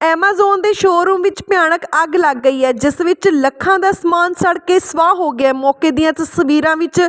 Amazon ਦੇ showroom ਵਿੱਚ ਭਿਆਨਕ ਅੱਗ ਲੱਗ ਗਈ ਹੈ, ਜਿਸ ਵਿੱਚ ਲੱਖਾਂ ਦਾ ਸਮਾਨ ਸੜ ਕੇ ਸਵਾਹ ਹੋ ਗਿਆ ਮੌਕੇ ਦੀਆਂ ਤਸਵੀਰਾਂ ਵਿੱਚ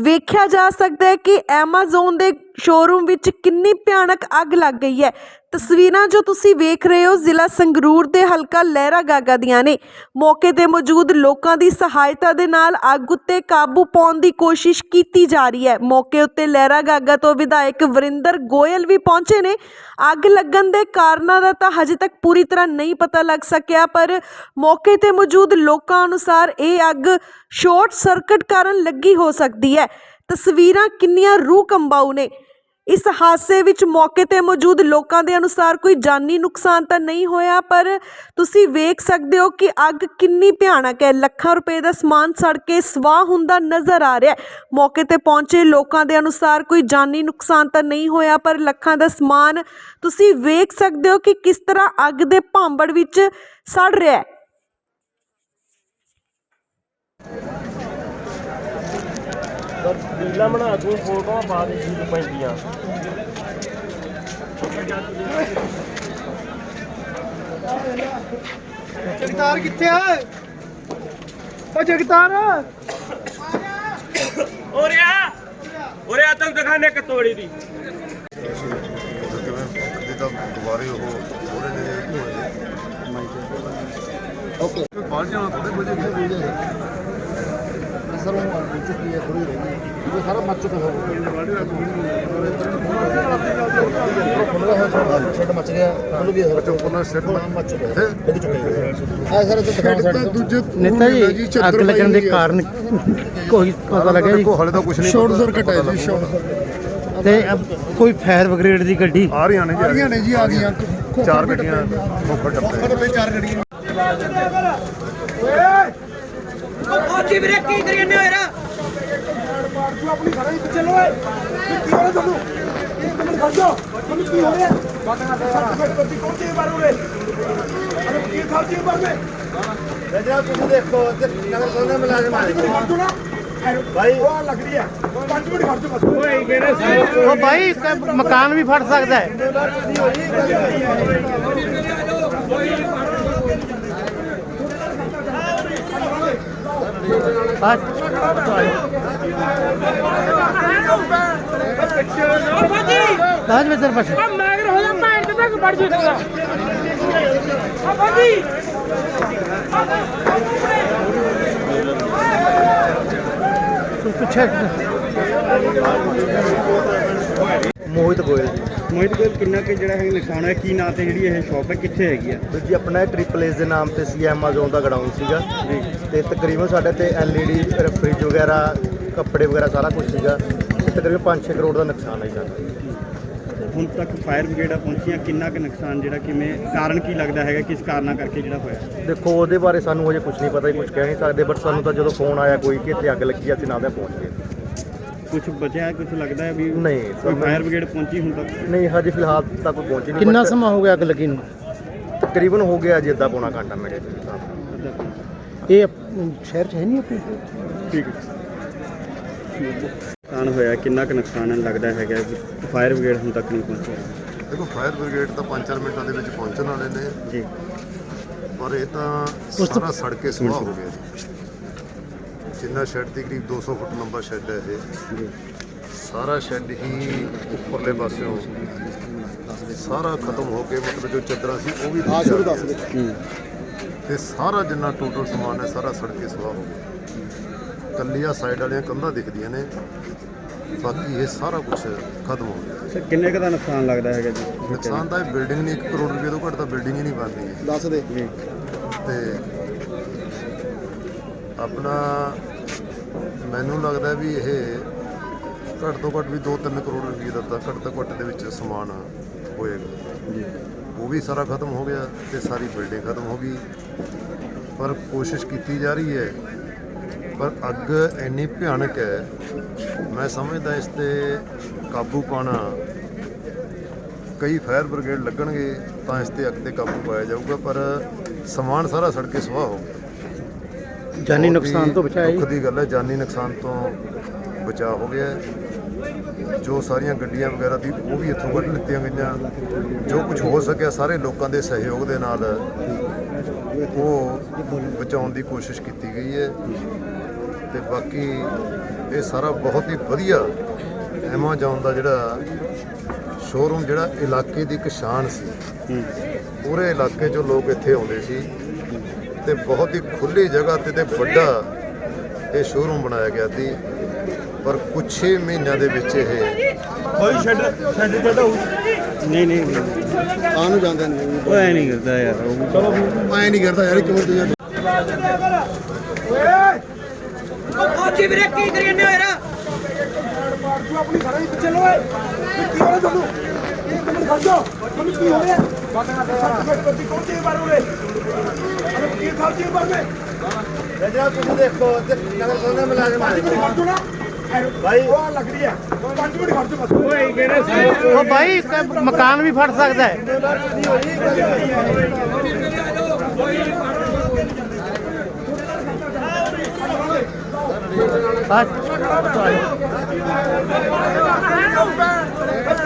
ਵੇਖਿਆ ਜਾ ਸਕਦਾ ਹੈ ਕਿ ਐਮਾਜ਼ੋਨ ਦੇ ਸ਼ੋਰੂਮ ਵਿੱਚ ਕਿੰਨੀ ਭਿਆਨਕ ਅੱਗ ਲੱਗ ਗਈ ਹੈ। ਤਸਵੀਰਾਂ ਜੋ ਤੁਸੀਂ ਵੇਖ ਰਹੇ ਹੋ ਜ਼ਿਲ੍ਹਾ ਸੰਗਰੂਰ ਦੇ ਹਲਕਾ ਲਹਿਰਾ ਗਾਗਾ ਦੀਆਂ ਨੇ। ਮੌਕੇ ਤੇ ਮੌਜੂਦ ਲੋਕਾਂ ਦੀ ਸਹਾਇਤਾ ਦੇ ਨਾਲ ਅੱਗ ਉੱਤੇ ਕਾਬੂ ਪਾਉਣ ਦੀ ਕੋਸ਼ਿਸ਼ ਕੀਤੀ ਜਾ ਰਹੀ ਹੈ। ਮੌਕੇ ਉੱਤੇ ਲਹਿਰਾ ਗਾਗਾ ਤੋਂ ਵਿਧਾਇਕ ਵਰਿੰਦਰ ਗੋਇਲ ਵੀ ਪਹੁੰਚੇ ਨੇ। ਅੱਗ ਲੱਗਣ ਦੇ ਕਾਰਨਾਂ ਦਾ ਤਾਂ ਹਜੇ ਤੱਕ ਪੂਰੀ ਤਰ੍ਹਾਂ ਨਹੀਂ ਪਤਾ ਲੱਗ ਸਕਿਆ, ਪਰ ਮੌਕੇ ਤੇ ਮੌਜੂਦ ਲੋਕਾਂ ਅਨੁਸਾਰ ਇਹ ਅੱਗ ਸ਼ਾਰਟ ਸਰਕਟ ਕਾਰਨ ਲੱਗੀ ਹੋ ਸਕਦੀ ਹੈ। ਤਸਵੀਰਾਂ ਕਿੰਨੀਆਂ ਰੂਹ ਕੰਬਾਊ ਨੇ। ਇਸ ਹਾਦਸੇ ਵਿੱਚ ਮੌਕੇ ਤੇ ਮੌਜੂਦ ਲੋਕਾਂ ਦੇ ਅਨੁਸਾਰ ਕੋਈ ਜਾਨੀ ਨੁਕਸਾਨ ਤਾਂ ਨਹੀਂ ਹੋਇਆ, ਪਰ ਤੁਸੀਂ ਵੇਖ ਸਕਦੇ ਹੋ ਕਿ ਅੱਗ ਕਿੰਨੀ ਭਿਆਨਕ ਹੈ। ਲੱਖਾਂ ਰੁਪਏ ਦਾ ਸਮਾਨ ਸੜ ਕੇ ਸਵਾਹ ਹੁੰਦਾ ਨਜ਼ਰ ਆ ਰਿਹਾ ਹੈ। ਮੌਕੇ ਤੇ ਪਹੁੰਚੇ ਲੋਕਾਂ ਦੇ ਅਨੁਸਾਰ ਕੋਈ ਜਾਨੀ ਨੁਕਸਾਨ ਤਾਂ ਨਹੀਂ ਹੋਇਆ, ਪਰ ਲੱਖਾਂ ਦਾ ਸਮਾਨ ਤੁਸੀਂ ਵੇਖ ਸਕਦੇ ਹੋ ਕਿ ਕਿਸ ਤਰ੍ਹਾਂ ਅੱਗ ਦੇ ਭਾਂਬੜ ਵਿੱਚ ਸੜ ਰਿਹਾ ਹੈ। ਪਰ ਰੀਲਾਂ ਬਣਾ ਕੇ ਫੋਟੋਆਂ ਪਾ ਦੇ ਜੀ ਪੈਂਦੀਆਂ। ਜਗਤਾਰ ਕਿੱਥੇ ਆ? ਓ ਜਗਤਾਰ! ਉਰੇ ਆ ਤੱਕ ਦਿਖਾਣੇ ਕਤੋੜੀ ਦੀ ਜਿੱਦਾਂ ਦੁਬਾਰੇ ਉਹ ਉਹਦੇ ਨੇ ਓਕੇ। ਬਾਲਟੀਆਂ ਨਾਲ ਥੋੜੇ ਬਜੇ ਵੀ ਹੋ ਜਾਏ ਸਰ ਉਹ ਅੱਗ ਚੁੱਕੀ ਹੈ ਥੋੜੀ ਰਹੀ ਹੈ ਇਹ ਸਾਰਾ ਮੱਚ ਚੁੱਕਾ ਹੈ ਖੁੱਲ ਰਿਹਾ ਹੈ ਛੱਡ ਮੱਚ ਗਿਆ। ਖੁੱਲ ਗਿਆ ਸੈੱਟ ਮੱਚ ਚੁੱਕਾ ਹੈ ਚੁੱਕਾ ਆ ਸਰ ਤੇ ਤਾਂ। ਸਾਡੇ ਦੂਜੇ ਨੇਤਾ ਜੀ ਅੱਗ ਲੱਗਣ ਦੇ ਕਾਰਨ ਕੋਈ ਪਤਾ ਲੱਗਿਆ ਜੀ। ਹਲੇ ਤਾਂ ਕੁਝ ਨਹੀਂ ਸ਼ਾਰਟ। ਸਰਕਟ ਹੈ ਜੀ ਸ਼ਾਰਟ ਤੇ ਅਬ ਕੋਈ ਫਾਇਰ ਬ੍ਰਿਗੇਡ ਦੀ ਗੱਡੀ? ਆ ਰਹੀਆਂ ਨੇ ਜੀ ਆ ਰਹੀਆਂ ਨੇ ਜੀ ਆ ਗਈਆਂ ਚਾਰ ਗੱਡੀਆਂ ਮੁੱਖ ਡੱਬੇ ਡੱਬੇ ਚਾਰ ਗੱਡੀਆਂ। ਫੌਜੀ ਵੀਰੇ, ਕੀ ਕਰੀ ਜਾਂਦੇ ਹੋਏ ਰਾ ਆਪਣੀ ਖੜਾ ਹੀ ਪਿੱਛੇ ਲੋਏ ਕੀ ਹੋ ਰਿਹਾ ਤੁਹਾਨੂੰ ਇੱਕ ਮਿੰਟ ਖੜ ਜਾਓ ਤੁਹਾਨੂੰ ਕੀ ਹੋ ਰਿਹਾ ਸਰਟੀਫਿਕੇਟ ਕਰਦੀ ਕੌਣ ਚੀਜ਼ ਮਾਰੂਗੇ ਅਰੇ ਕੀ ਖਾਲਜੀ ਮਾਰਨੇ ਰਜਾ ਤੁਸੀਂ ਦੇਖੋ ਤੇ ਨਗਰ ਕੋਨੇ ਮੁਲਾਜ਼ਮ ਪੰਜ ਮਿੰਟ ਭਾਈ ਉਹ ਲੱਗ ਰਹੀ ਹੈ ਪੰਜ ਮਿੰਟ ਖੜ ਜਾਓ ਬਸ ਓਏ ਉਹ ਭਾਈ ਮਕਾਨ ਵੀ ਫੜ ਸਕਦਾ ਹੈ। ਬਸ। ਬਾਜ ਵਿੱਚ ਪਾਸੇ ਮੈਗਰ ਹੋ ਜਾ ਭੈਣ ਤੇ ਤੱਕ ਵੜ ਜੂ ਤੂੰ ਆ ਬਾਜੀ ਤੂੰ ਪਿੱਛੇ ਮੋਹਿਤ ਗੋਇਲ ਜੀ। ਮੋਹਿਤ ਕੋਲ ਕਿੰਨਾ ਕਿ ਜਿਹੜਾ ਹੈ ਨੁਕਸਾਨ ਹੋਇਆ? ਕੀ ਨਾਂ ਤੇ ਜਿਹੜੀ ਇਹ ਸ਼ਾਪ ਹੈ? ਕਿੱਥੇ ਹੈਗੀ ਆ ਜੀ ਆਪਣਾ ਟ੍ਰਿਪਲ ਏਸ ਦੇ ਨਾਮ ਤੇ ਸੀ ਐਮਾਜ਼ੋਨ ਦਾ ਗਡਾਊਨ ਸੀਗਾ। ਤੇ ਤਕਰੀਬਨ ਸਾਡੇ ਤੇ ਐਲਈਡੀ ਫ੍ਰਿਜ ਵਗੈਰਾ ਕੱਪੜੇ ਵਗੈਰਾ ਸਾਰਾ ਕੁਝ ਸੀਗਾ। ਤੇ ਤਕਰੀਬਨ 5-6 ਕਰੋੜ ਦਾ ਨੁਕਸਾਨ ਆਈ ਸਾਡਾ ਹੁਣ ਤੱਕ ਫਾਇਰ ਬ੍ਰਿਗੇਡਾਂ ਪਹੁੰਚੀਆਂ ਕਿੰਨਾ ਕੁ ਨੁਕਸਾਨ ਜਿਹੜਾ ਕਿਵੇਂ ਕਾਰਨ ਕੀ ਲੱਗਦਾ ਹੈਗਾ ਕਿਸ ਕਾਰਨਾਂ ਕਰਕੇ ਜਿਹੜਾ ਹੋਇਆ? ਦੇਖੋ ਉਹਦੇ ਬਾਰੇ ਸਾਨੂੰ ਅਜੇ ਕੁਝ ਨਹੀਂ ਪਤਾ ਕੁਝ ਕਹਿ ਨਹੀਂ ਸਕਦੇ ਬਟ ਸਾਨੂੰ ਤਾਂ ਜਦੋਂ ਫੋਨ ਆਇਆ ਕੋਈ ਕਿ ਇੱਥੇ ਅੱਗ ਲੱਗੀ ਆ, ਅਸੀਂ ਨਾਲ ਦੇ ਪਹੁੰਚ ਗਏ। ਕੁਝ ਬਚਿਆ ਕੁਝ ਲੱਗਦਾ ਹੈ ਵੀ ਨਹੀਂ, ਕੋਈ ਫਾਇਰ ਬ੍ਰਿਗੇਡ ਪਹੁੰਚੀ ਹੁਣ ਤੱਕ? ਨਹੀਂ ਹਜੇ ਫਿਲਹਾਲ ਤਾਂ ਕੋਈ ਪਹੁੰਚੀ ਨਹੀਂ ਕਿੰਨਾ but ਸਮਾਂ ਹੋ ਗਿਆ ਅੱਗ ਲੱਗੀ ਨੂੰ? ਤਕਰੀਬਨ ਹੋ ਗਿਆ ਜੀ ਅੱਧਾ ਪੌਣਾ ਘੰਟਾ ਮੇਰੇ ਹਿਸਾਬ ਇਹ ਅਪ- ਸ਼ਹਿਰ ਚ ਹੈ ਨਹੀਂ ਆਪਣੇ? ਠੀਕ ਹੈ। ਨੁਕਸਾਨ ਹੋਇਆ ਕਿੰਨਾ ਕੁ ਨੁਕਸਾਨ ਲੱਗਦਾ ਹੈਗਾ ਫਾਇਰ ਬ੍ਰਿਗੇਡ ਹੁਣ ਤੱਕ ਨਹੀਂ ਪਹੁੰਚੀ ਦੇਖੋ ਫਾਇਰ ਬ੍ਰਿਗੇਡ ਤਾਂ 5-4 ਮਿੰਟਾਂ ਦੇ ਵਿੱਚ ਪਹੁੰਚਣ ਵਾਲੇ ਨੇ। ਜੀ। ਪਰ ਇਹ ਤਾਂ ਸਾਰਾ ਸੜ ਕੇ ਸੁਆਹ ਹੋ ਗਿਆ ਜੀ। ਜਿੰਨਾ ਸ਼ੈੱਡ ਦੀ ਕਰੀਬ 200 ਫੁੱਟ ਲੰਬਾ ਸ਼ੈੱਡ ਹੈ ਇਹ। ਸਾਰਾ ਸ਼ੈੱਡ ਹੀ ਉੱਪਰਲੇ ਪਾਸਿਓਂ ਸਾਰਾ ਖਤਮ ਹੋ ਕੇ ਮਤਲਬ ਜੋ ਚੱਦਰਾਂ ਸੀ ਉਹ ਵੀ ਆ ਸ਼ੁਰੂ ਦੱਸ ਦੇ। ਤੇ ਸਾਰਾ ਜਿੰਨਾ ਟੋਟਲ ਸਮਾਨ ਹੈ ਸਾਰਾ ਸੜ ਕੇ ਸੁਆਹ ਹੋ ਗਿਆ। ਕੱਲੀਆਂ ਸਾਈਡ ਵਾਲੀਆਂ ਕੰਧਾਂ ਦਿਖਦੀਆਂ ਨੇ। ਬਾਕੀ ਇਹ ਸਾਰਾ ਕੁਝ ਖਤਮ ਹੋ ਗਿਆ। ਸਰ ਕਿੰਨੇ ਕੁ ਦਾ ਨੁਕਸਾਨ ਲੱਗਦਾ ਹੈਗਾ ਜੀ? ਨੁਕਸਾਨ ਤਾਂ ਇਹ ਬਿਲਡਿੰਗ ਨਹੀਂ 1 ਕਰੋੜ ਰੁਪਏ ਤੋਂ ਘੱਟ ਤਾਂ ਬਿਲਡਿੰਗ ਹੀ ਨਹੀਂ ਬਣਦੀ। ਦੱਸ ਦੇ। ਤੇ ਆਪਣਾ ਮੈਨੂੰ ਲੱਗਦਾ ਵੀ ਇਹ ਘੱਟ ਤੋਂ ਘੱਟ ਵੀ 2-3 ਕਰੋੜ ਰੁਪਏ ਦਾ ਤਾਂ ਘੱਟ ਤੋਂ ਘੱਟ ਦੇ ਵਿੱਚ ਸਮਾਨ ਹੋਏਗਾ। ਜੀ। ਉਹ ਵੀ ਸਾਰਾ ਖਤਮ ਹੋ ਗਿਆ ਤੇ ਸਾਰੀ ਬਿਲਡਿੰਗ ਖਤਮ ਹੋ ਗਈ। ਪਰ ਕੋਸ਼ਿਸ਼ ਕੀਤੀ ਜਾ ਰਹੀ ਹੈ। ਪਰ ਅੱਗ ਇੰਨੀ ਭਿਆਨਕ ਹੈ ਮੈਂ ਸਮਝਦਾ ਇਸ ਤੇ ਕਾਬੂ ਪਾਣਾ ਕਈ ਫਾਇਰ ਬ੍ਰਿਗੇਡ ਲੱਗਣਗੇ ਤਾਂ ਇਸ ਤੇ ਅੱਗ ਤੇ ਕਾਬੂ ਪਾਇਆ ਜਾਊਗਾ ਪਰ ਸਮਾਨ ਸਾਰਾ ਸੜ ਕੇ ਸੁਆਹ ਹੋ ਗਿਆ। ਜਾਨੀ ਨੁਕਸਾਨ ਤੋਂ ਬਚਾਇਆ ਜੀ। ਦੁੱਖ ਦੀ ਗੱਲ ਹੈ ਜਾਨੀ ਨੁਕਸਾਨ ਤੋਂ ਬਚਾਅ ਹੋ ਗਿਆ ਹੈ। ਜੋ ਸਾਰੀਆਂ ਗੱਡੀਆਂ ਵਗੈਰਾ ਦੀ ਉਹ ਵੀ ਇੱਥੋਂ ਕੱਢ ਲਿੱਤੀਆਂ ਗਈਆਂ। ਜੋ ਕੁਝ ਹੋ ਸਕਿਆ ਸਾਰੇ ਲੋਕਾਂ ਦੇ ਸਹਿਯੋਗ ਦੇ ਨਾਲ ਉਹ ਬਚਾਉਣ ਦੀ ਕੋਸ਼ਿਸ਼ ਕੀਤੀ ਗਈ ਹੈ। ਤੇ ਬਾਕੀ ਇਹ ਸਾਰਾ ਬਹੁਤ ਹੀ ਵਧੀਆ ਐਮਾਜ਼ੋਨ ਦਾ ਜਿਹੜਾ ਸ਼ੋਰੂਮ ਜਿਹੜਾ ਇਲਾਕੇ ਦੀ ਇੱਕ ਸ਼ਾਨ ਸੀ। ਪੂਰੇ ਇਲਾਕੇ 'ਚੋਂ ਲੋਕ ਇੱਥੇ ਆਉਂਦੇ ਸੀ। ਤੇ ਬਹੁਤ ਹੀ ਖੁੱਲੀ ਜਗ੍ਹਾ ਤੇ ਤੇ ਵੱਡਾ ਇਹ ਸ਼ੋਰੂਮ ਬਣਾਇਆ ਗਿਆ ਸੀ। ਪਰ ਕੁਝ ਹੀ ਮਹੀਨਿਆਂ ਦੇ ਵਿੱਚ ਇਹ ਨਹੀਂ ਨਹੀਂ ਆਹ ਨੂੰ ਜਾਂਦੇ ਨੇ ਉਹ ਐ ਨਹੀਂ ਕਰਦਾ ਯਾਰ ਉਹ ਐ ਨਹੀਂ ਕਰਦਾ ਯਾਰ ਕਿਉਂ ਤੁਸੀਂ ਉਹ ਫੌਜੀ ਵੀਰੇ ਕੀ ਕਰੀ ਜਾਂਦੇ ਹੋ ਯਾਰ? ਆਪਣੀ ਪਿੱਛੇ ਤੁਹਾਨੂੰ ਇੱਕ ਮਿੰਟ ਖੜ ਤੁਹਾਨੂੰ ਹੋ ਉਰੇ ਅਰੇ ਕੀ ਮੈਂ ਜਿਹੜਾ ਤੁਸੀਂ ਦੇਖੋ ਨਗਰ ਕੌਂਸਲ ਮੁਲਾਜ਼ਮ ਪੰਜ ਮਿੰਟ ਖੜ ਜਾਓ ਨਾ ਭਾਈ ਉਹ ਲੱਗ ਰਹੀ ਹੈ ਪੰਜ ਮਿੰਟ ਖੜ ਜਾਓ ਬਸ ਓਏ ਕਿਹੜੇ ਉਹ ਭਾਈ ਇੱਕ ਮਕਾਨ ਵੀ ਫਟ ਸਕਦਾ ਹੈ ਓ